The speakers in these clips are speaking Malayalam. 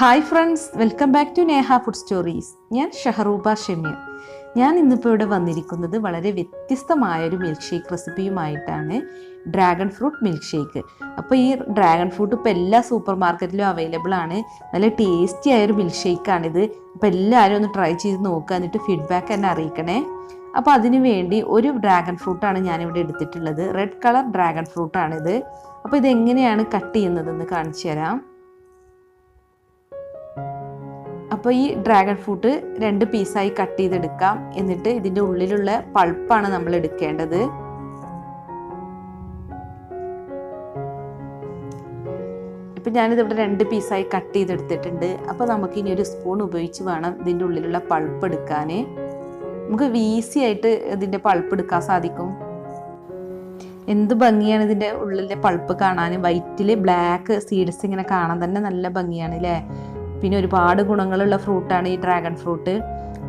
Hi friends welcome back to Neha food stories ഞാൻ ഷഹറൂബ ഷമീർ. ഞാൻ ഇന്നിപ്പോൾ ഇവിടെ വന്നിരിക്കുന്നത് വളരെ വ്യത്യസ്തമായ ഒരു മിൽക്ക് ഷേക്ക് റെസിപ്പിയുമായിട്ടാണ് ഡ്രാഗൺ ഫ്രൂട്ട് മിൽക്ക് ഷേക്ക് അപ്പോൾ ഈ ഡ്രാഗൺ ഫ്രൂട്ട് ഇപ്പോൾ എല്ലാ സൂപ്പർ മാർക്കറ്റിലും അവൈലബിൾ ആണ്. നല്ല ടേസ്റ്റി ആയൊരു മിൽക്ക് ഷേക്കാണിത് അപ്പോൾ എല്ലാവരും ഒന്ന് ട്രൈ ചെയ്ത് നോക്കുക എന്നിട്ട് ഫീഡ്ബാക്ക് എന്നെ അറിയിക്കണേ. അപ്പോൾ അതിനു വേണ്ടി ഒരു ഡ്രാഗൺ ഫ്രൂട്ടാണ് ഞാനിവിടെ എടുത്തിട്ടുള്ളത്. റെഡ് കളർ ഡ്രാഗൺ ഫ്രൂട്ടാണിത് അപ്പോൾ ഇതെങ്ങനെയാണ് കട്ട് ചെയ്യുന്നതെന്ന് കാണിച്ചു തരാം. അപ്പോൾ ഈ ഡ്രാഗൺ ഫ്രൂട്ട് രണ്ട് പീസായി കട്ട് ചെയ്തെടുക്കാം. എന്നിട്ട് ഇതിന്റെ ഉള്ളിലുള്ള പൾപ്പാണ് നമ്മൾ എടുക്കേണ്ടത്. ഇപ്പം ഞാനിതിവിടെ രണ്ട് പീസായി കട്ട് ചെയ്തെടുത്തിട്ടുണ്ട്. അപ്പോൾ നമുക്ക് ഇനി ഒരു സ്പൂൺ ഉപയോഗിച്ച് വേണം ഇതിന്റെ ഉള്ളിലുള്ള പൾപ്പ് എടുക്കാൻ നമുക്ക് ഈസി ആയിട്ട് ഇതിന്റെ പൾപ്പ് എടുക്കാൻ സാധിക്കും. എന്ത് ഭംഗിയാണ് ഇതിന്റെ ഉള്ളിലെ പൾപ്പ് കാണാൻ വൈറ്റിൽ ബ്ലാക്ക് സീഡ്സ് ഇങ്ങനെ കാണാൻ തന്നെ നല്ല ഭംഗിയാണ് അല്ലേ പിന്നെ ഒരുപാട് ഗുണങ്ങളുള്ള ഫ്രൂട്ടാണ് ഈ ഡ്രാഗൺ ഫ്രൂട്ട്.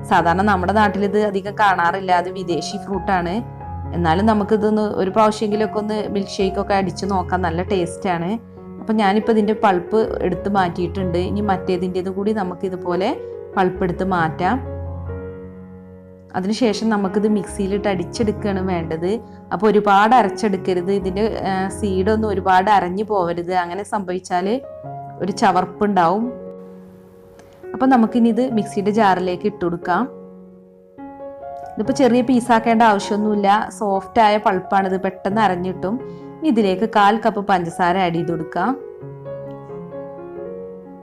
സാധാരണ നമ്മുടെ നാട്ടിൽ ഇത് അധികം കാണാറില്ല അത് വിദേശി ഫ്രൂട്ടാണ്. എന്നാലും നമുക്കിതൊന്ന് ഒരു പ്രാവശ്യമെങ്കിലൊക്കെ ഒന്ന് മിൽക്ക് ഷേക്കൊക്കെ അടിച്ച് നോക്കാം നല്ല ടേസ്റ്റാണ്. അപ്പം ഞാനിപ്പോൾ ഇതിന്റെ പൾപ്പ് എടുത്ത് മാറ്റിയിട്ടുണ്ട്. ഇനി മറ്റേതിന്റെത് കൂടി നമുക്കിതുപോലെ പൾപ്പ് എടുത്ത് മാറ്റാം. അതിനുശേഷം നമുക്കിത് മിക്സിയിലിട്ട് അടിച്ചെടുക്കുകയാണ് വേണ്ടത്. അപ്പോൾ ഒരുപാട് അരച്ചെടുക്കരുത്. ഇതിന്റെ സീഡൊന്നും ഒരുപാട് അരഞ്ഞു പോവരുത്. അങ്ങനെ സംഭവിച്ചാൽ ഒരു ചവർപ്പുണ്ടാവും. അപ്പം നമുക്കിനി ഇത് മിക്സിയുടെ ജാറിലേക്ക് ഇട്ട് കൊടുക്കാം. ഇതിപ്പോൾ ചെറിയ പീസാക്കേണ്ട ആവശ്യമൊന്നുമില്ല. സോഫ്റ്റ് ആയ പൾപ്പാണിത് പെട്ടെന്ന് അരഞ്ഞിട്ടും. ഇതിലേക്ക് കാൽ കപ്പ് പഞ്ചസാര ആഡ് ചെയ്ത് കൊടുക്കാം.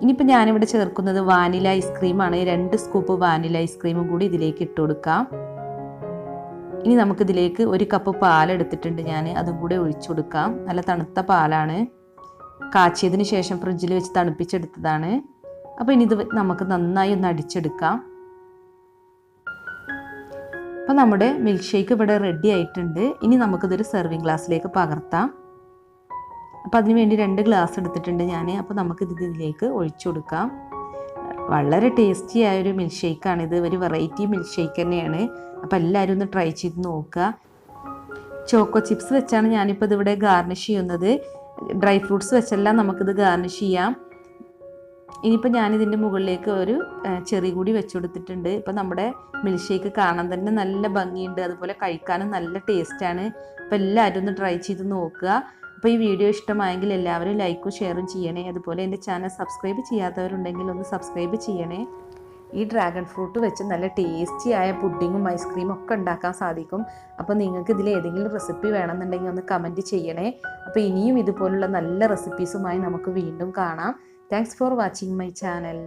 ഇനിയിപ്പോൾ ഞാനിവിടെ ചേർക്കുന്നത് വാനില ഐസ്ക്രീമാണ് രണ്ട് സ്കൂപ്പ് വാനില ഐസ്ക്രീമും കൂടി ഇതിലേക്ക് ഇട്ട് കൊടുക്കാം. ഇനി നമുക്കിതിലേക്ക് ഒരു കപ്പ് പാൽ എടുത്തിട്ടുണ്ട് ഞാൻ അതും കൂടെ ഒഴിച്ചു കൊടുക്കാം. നല്ല തണുത്ത പാലാണ്. കാച്ചിയതിന് ശേഷം ഫ്രിഡ്ജിൽ വെച്ച് തണുപ്പിച്ചെടുത്തതാണ്. അപ്പോൾ ഇനി ഇത് നമുക്ക് നന്നായി ഒന്ന് അടിച്ചെടുക്കാം. അപ്പോൾ നമ്മുടെ മിൽക്ക് ഷേക്ക് ഇവിടെ റെഡി ആയിട്ടുണ്ട്. ഇനി നമുക്കിതൊരു സെർവിങ് ഗ്ലാസ്സിലേക്ക് പകർത്താം. അപ്പോൾ അതിന് വേണ്ടി രണ്ട് ഗ്ലാസ് എടുത്തിട്ടുണ്ട് ഞാൻ അപ്പോൾ നമുക്കിത് ഇതിലേക്ക് ഒഴിച്ചു കൊടുക്കാം. വളരെ ടേസ്റ്റി ആയ ഒരു മിൽക്ക് ഇത്. ഒരു വെറൈറ്റി മിൽക്ക് ഷേക്ക് തന്നെയാണ്. അപ്പോൾ എല്ലാവരും ഒന്ന് ട്രൈ ചെയ്ത് നോക്കുക. ചോക്കോ ചിപ്സ് വെച്ചാണ് ഞാനിപ്പോൾ ഇതിവിടെ ഗാർണിഷ് ചെയ്യുന്നത്. ഡ്രൈ ഫ്രൂട്ട്സ് വെച്ചെല്ലാം നമുക്കിത് ഗാർണിഷ് ചെയ്യാം. ഇനിയിപ്പോൾ ഞാനിതിന്റെ മുകളിലേക്ക് ഒരു ചെറി കൂടി വെച്ചുകൊടുത്തിട്ടുണ്ട്. കൊടുത്തിട്ടുണ്ട് ഇപ്പം നമ്മുടെ മിൽക്ക് ഷേക്ക് കാണാൻ തന്നെ നല്ല ഭംഗിയുണ്ട്. അതുപോലെ കഴിക്കാനും നല്ല ടേസ്റ്റാണ്. അപ്പോൾ എല്ലാവരും ഒന്ന് ട്രൈ ചെയ്ത് നോക്കുക. അപ്പോൾ ഈ വീഡിയോ ഇഷ്ടമായെങ്കിൽ എല്ലാവരും ലൈക്കും ഷെയറും ചെയ്യണേ. അതുപോലെ എന്റെ ചാനൽ സബ്സ്ക്രൈബ് ചെയ്യാത്തവരുണ്ടെങ്കിൽ ഒന്ന് സബ്സ്ക്രൈബ് ചെയ്യണേ. ഈ ഡ്രാഗൺ ഫ്രൂട്ട് വെച്ച് നല്ല ടേസ്റ്റിയായ പുഡിങ്ങും ഐസ്ക്രീമും ഒക്കെ ഉണ്ടാക്കാൻ സാധിക്കും. അപ്പോൾ നിങ്ങൾക്ക് ഇതിൽ ഏതെങ്കിലും റെസിപ്പി വേണമെന്നുണ്ടെങ്കിൽ ഒന്ന് കമന്റ് ചെയ്യണേ. അപ്പോൾ ഇനിയും ഇതുപോലുള്ള നല്ല റെസിപ്പീസുമായി നമുക്ക് വീണ്ടും കാണാം. Thanks for watching my channel